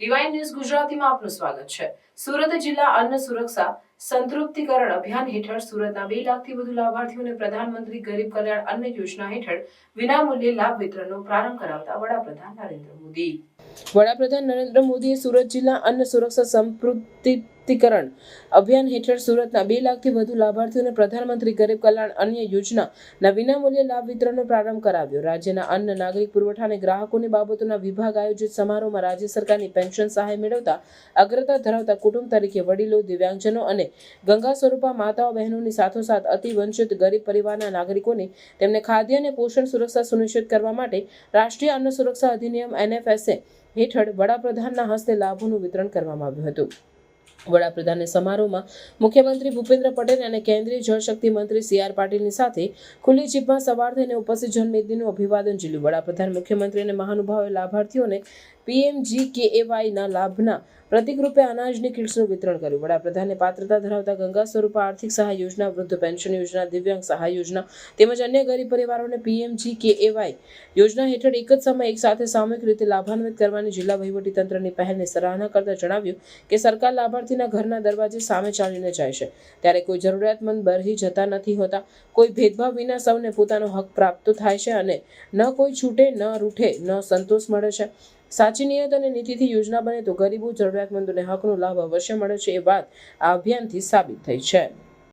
DY news ગુજરાતીમાં આપનું સ્વાગત છે. સુરત જિલ્લા અન્ન સુરક્ષા સંતૃપ્તિકરણ અભિયાન હેઠળ સુરતના બે લાખથી વધુ લાભાર્થીઓને પ્રધાનમંત્રી ગરીબ કલ્યાણ અન્ન યોજના હેઠળ વિનામૂલ્યે લાભ વિતરણનો પ્રારંભ કરાવતા વડાપ્રધાન નરેન્દ્ર મોદી. વડાપ્રધાન નરેન્દ્ર મોદીએ સુરત જિલ્લા અન્ન સુરક્ષા સંતૃપ્તિકરણ અભિયાન હેઠળ સુરતના બે લાખથી વધુ લાભાર્થીઓને પ્રધાનમંત્રી ગરીબ કલ્યાણ અન્ય યોજનાના વિનામૂલ્યે લાભ વિતરણનો પ્રારંભ કરાવ્યો. રાજ્યના અન્ન, નાગરિક પુરવઠા અને ગ્રાહકોની બાબતોના વિભાગ આયોજિત સમારોહમાં રાજ્ય સરકારની પેન્શન સહાય મેળવતા અગ્રતા ધરાવતા કુટુંબ તરીકે વડીલો, દિવ્યાંગજનો અને ગંગા સ્વરૂપા માતાઓ, બહેનોની સાથોસાથ અતિ વંચિત ગરીબ પરિવારના નાગરિકોને તેમને ખાદ્ય અને પોષણ સુરક્ષા સુનિશ્ચિત કરવા માટે રાષ્ટ્રીય અન્ન સુરક્ષા અધિનિયમ એનએફએસએ હેઠળ વડાપ્રધાનના હસ્તે લાભોનું વિતરણ કરવામાં આવ્યું હતું. વડાપ્રધાને સમારોહમાં મુખ્યમંત્રી ભૂપેન્દ્ર પટેલ અને કેન્દ્રીય જળશક્તિ મંત્રી સી આર પાટીલની સાથે ખુલ્લી જીપમાં સવાર થઈને ઉપસ્થિત જનમેદનીનું અભિવાદન ઝીલ્યું. વડાપ્રધાન, મુખ્યમંત્રી અને મહાનુભાવે લાભાર્થીઓને પીએમજીકેએવાયના લાભના પ્રતિકરૂપે અનાજની કિટ્સનું વિતરણ કર્યું. વડાપ્રધાને પાત્રતા ધરાવતા ગંગા સ્વરૂપ આર્થિક સહાય યોજના, વૃદ્ધ પેન્શન યોજના, દિવ્યાંગ સહાય યોજના તેમજ અન્ય ગરીબ પરિવારોને પીએમજીકેએવાય યોજના હેઠળ એક જ સમયે એક સાથે સામૂહિક રીતે લાભાન્વિત કરવાની જિલ્લા વહીવટીતંત્રની પહેલની સરાહના કરતા જણાવ્યું કે સરકાર લાભાર્થીના ઘરના દરવાજે સામે ચાલીને જાય છે. ત્યારે કોઈ જરૂરિયાતમંદ બરહી જતા નથી હોતા. કોઈ ભેદભાવ વિના સૌને પોતાનો હક પ્રાપ્ત થાય છે અને ન કોઈ છૂટે, ન રૂઠે, ન સંતોષ મળે છે. સાચી નિયત અને નીતિથી યોજના બને તો ગરીબો જરૂરિયાતમંદોને હકનો લાભ અવશ્ય મળે છે એ વાત આ અભિયાનથી સાબિત થઈ છે.